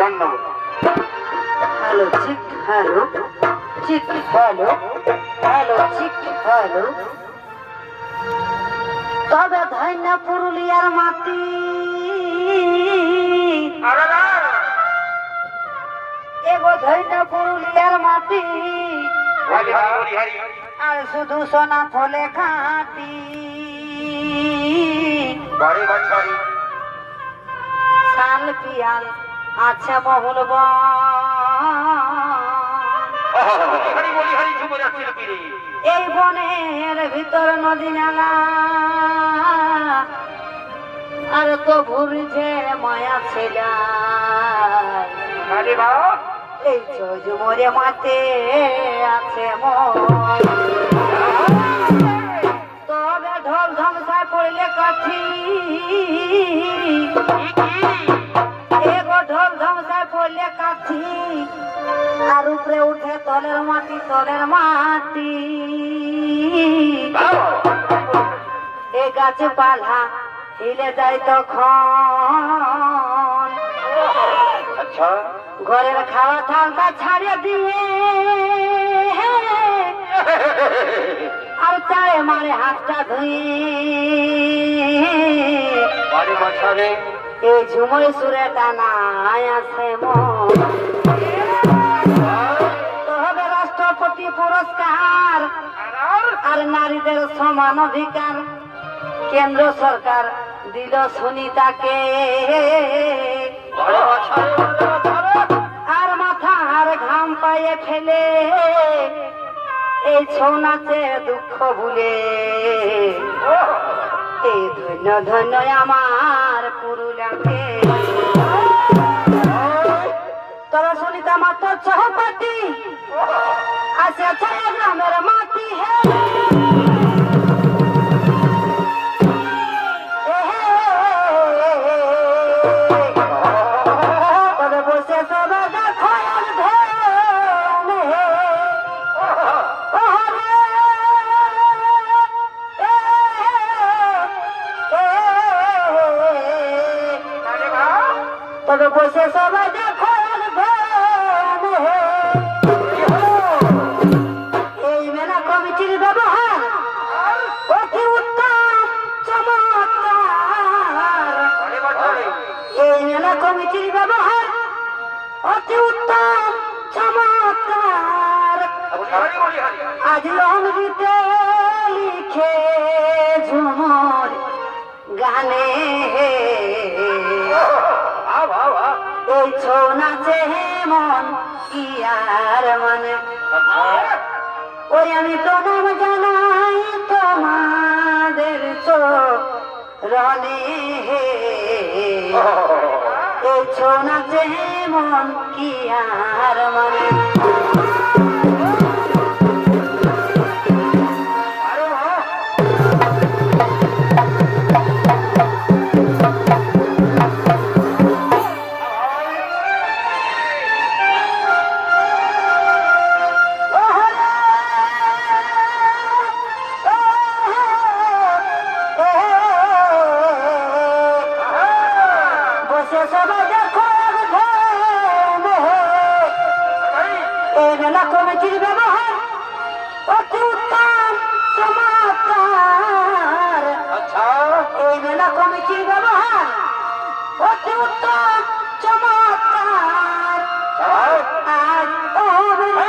ধন্যবাদ hello check hello check hello hello check hello তবে ধন্য পুরুলিয়ার মাটি। এগো ধন্য পুরুলিয়ার মাটি। আর শুধু সোনা ফলে খাটি। শাল পিয়াল যাচ্ছিল পীরে। এই বনের ভিতর নদী নালা আর তো ঘুরছে মায়া ছেলা। এই চোজ মরে মাতে আছে তবে ঢোল ধ্বংসায় পড়লে কাঠি। পড়লে আর উপরে উঠে তলের মাটি তলের মাটি। এ গাছে পালা হিলে যায় তখন। আচ্ছা। ঘরের খাওয়া থালটা ছাড়িয়ে দিয়ে। আর চায়ে মারে হাতটা ধুয়ে। এই ঝুমই টানায় আছে হবে রাষ্ট্রপতি পুরস্কার, আর নারীদের সমান অধিকার। কেন্দ্র সরকার দিল সুনিতাকে। আর মাথার ঘাম পায়ে ফেলে, এই ছৌ নাচে দুঃখ ভুলে। এই ধন্য ধন্য আমার পুরুলাকে তোরা সুনিতা মাত্র চৌপাটি আছে গ্রামের মাটি হে তবে তবে বসে সবে দেখো। এই মেলা কমিটির ব্যবহার, অতি উত্তম, চমৎকার। এই মেলা কমিটির ব্যবহার, অতি উত্তম, চমৎকার। আজ রঙিতে লিখে ঝুমর গানে এই ছৌ নাচে মন কি আর মনে? ওই আমি প্রণাম জানাই তোমাদের চরণে এই ছৌ নাচে মন কি আর মানে? কমিটির ব্যবহার, অতি উত্তম, চমৎকার এই মেলা কমিটির ব্যবহার অতি উত্তম, চমৎকার, আজ ও মেলা